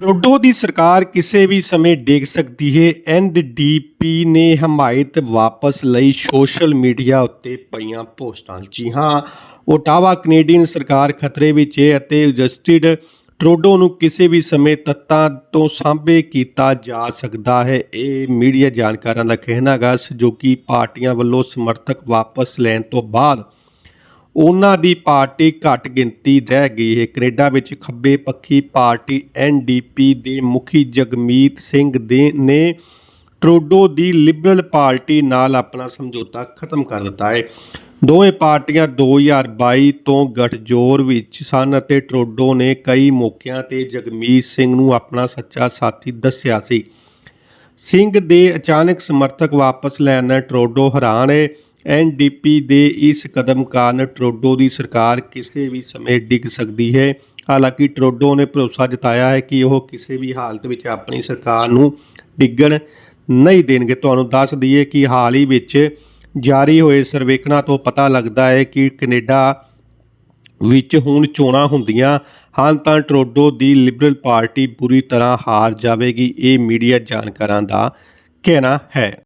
Trudeau ਦੀ ਸਰਕਾਰ ਕਿਸੇ ਵੀ ਸਮੇਂ ਡੇਗ ਸਕਦੀ ਹੈ। ਐਨਡੀਪੀ ਨੇ ਹਮਾਇਤ ਵਾਪਸ ਲਈ ਸੋਸ਼ਲ ਮੀਡੀਆ ਉੱਤੇ ਪਈਆਂ ਪੋਸਟਾਂ। ਜੀ ਹਾਂ, ਓਟਾਵਾ ਕੈਨੇਡੀਅਨ ਸਰਕਾਰ ਖਤਰੇ ਵਿੱਚ ਹੈ ਅਤੇ ਜਸਟਿਡ ਟਰੋਡੋ ਨੂੰ ਕਿਸੇ ਵੀ ਸਮੇਂ ਤੱਤਾਂ ਤੋਂ ਸਾਂਭੇ ਕੀਤਾ ਜਾ ਸਕਦਾ ਹੈ। ਇਹ ਮੀਡੀਆ ਜਾਣਕਾਰਾਂ ਦਾ ਕਹਿਣਾ ਗਾ ਸਹਿਯੋਗੀ ਪਾਰਟੀਆਂ ਵੱਲੋਂ ਸਮਰਥਕ ਵਾਪਸ ਲੈਣ ਤੋਂ ਬਾਅਦ ਉਹਨਾਂ ਦੀ ਪਾਰਟੀ ਘੱਟ ਗਿਣਤੀ ਰਹਿ ਗਈ ਹੈ। ਕੈਨੇਡਾ ਵਿੱਚ ਖੱਬੇ ਪੱਖੀ ਪਾਰਟੀ ਐਨਡੀਪੀ ਦੇ ਮੁਖੀ ਜਗਮੀਤ ਸਿੰਘ ਦੇ ਨੇ ਟਰੋਡੋ ਦੀ ਲਿਬਰਲ ਪਾਰਟੀ ਨਾਲ ਆਪਣਾ ਸਮਝੌਤਾ ਖਤਮ ਕਰ ਦਿੱਤਾ ਹੈ। ਦੋਵੇਂ ਪਾਰਟੀਆਂ 2022 ਤੋਂ ਗੱਠਜੋੜ ਵਿੱਚ ਸਨ ਅਤੇ ਟਰੋਡੋ ਨੇ ਕਈ ਮੌਕਿਆਂ ਤੇ ਜਗਮੀਤ ਸਿੰਘ ਨੂੰ ਆਪਣਾ ਸੱਚਾ ਸਾਥੀ ਦੱਸਿਆ ਸੀ। ਸਿੰਘ ਦੇ ਅਚਾਨਕ ਸਮਰਥਕ ਵਾਪਸ ਲੈਣ ਨਾਲ ਟਰੋਡੋ ਹੈਰਾਨ ਹੈ। ਐਨਡੀਪੀ ਦੇ ਇਸ ਕਦਮ ਕਾਰਨ ਟਰੋਡੋ ਦੀ ਸਰਕਾਰ ਕਿਸੇ ਵੀ ਸਮੇਂ ਡਿੱਗ ਸਕਦੀ ਹੈ। ਹਾਲਾਂਕਿ ਟਰੋਡੋ ਨੇ ਭਰੋਸਾ ਜਤਾਇਆ ਹੈ ਕਿ ਉਹ ਕਿਸੇ ਵੀ ਹਾਲਤ ਵਿੱਚ ਆਪਣੀ ਸਰਕਾਰ ਨੂੰ ਡਿੱਗਣ ਨਹੀਂ ਦੇਣਗੇ। ਤੁਹਾਨੂੰ ਦੱਸ ਦਈਏ ਕਿ ਹਾਲ ਹੀ ਵਿੱਚ ਜਾਰੀ ਹੋਏ ਸਰਵੇਖਣਾਂ ਤੋਂ ਪਤਾ ਲੱਗਦਾ ਹੈ ਕਿ ਕੈਨੇਡਾ ਵਿੱਚ ਹੁਣ ਚੋਣਾਂ ਹੁੰਦੀਆਂ ਹਨ ਤਾਂ ਟਰੋਡੋ ਦੀ ਲਿਬਰਲ ਪਾਰਟੀ ਪੂਰੀ ਤਰ੍ਹਾਂ ਹਾਰ ਜਾਵੇਗੀ। ਇਹ ਮੀਡੀਆ ਜਾਣਕਾਰਾਂ ਦਾ ਕਹਿਣਾ ਹੈ।